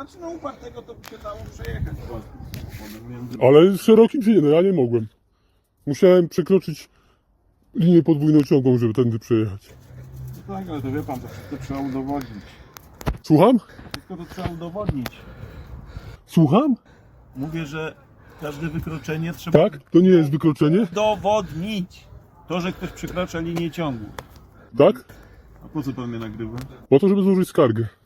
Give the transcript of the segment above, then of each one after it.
Znaczy no upartego to by się dało przejechać. Ale szerokim się nie da, ja nie mogłem. Musiałem przekroczyć linię podwójnociągłą, żeby tędy przejechać. No tak, ale to wie pan, to wszystko trzeba udowodnić. Słucham? Wszystko to trzeba udowodnić. Słucham? Mówię, że każde wykroczenie trzeba Tak? To nie jest wykroczenie? udowodnić. To, że ktoś przekracza linię ciągu. Tak? A po co pan mnie nagrywa? Po to, żeby złożyć skargę.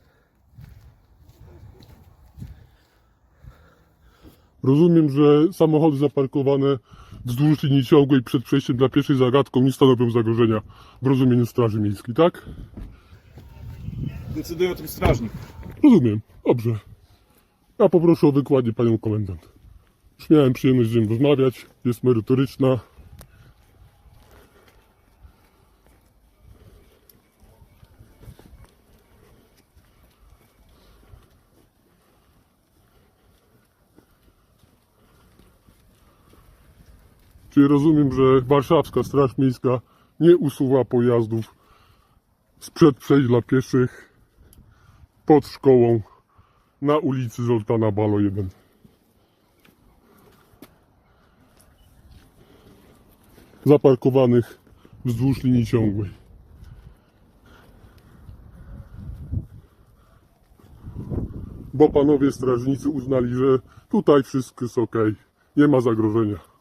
Rozumiem, że samochody zaparkowane wzdłuż linii ciągłej przed przejściem dla pieszych zagadką nie stanowią zagrożenia w rozumieniu Straży Miejskiej, tak? Decyduje o tym strażnik. Rozumiem. Dobrze. Ja poproszę o wykładnię panią komendant. Już miałem przyjemność z nią rozmawiać. Jest merytoryczna. Czyli rozumiem, że warszawska Straż Miejska nie usuwa pojazdów sprzed przejść dla pieszych pod szkołą na ulicy Zoltana Balo 1. Zaparkowanych wzdłuż linii ciągłej. Bo panowie strażnicy uznali, że tutaj wszystko jest ok, nie ma zagrożenia.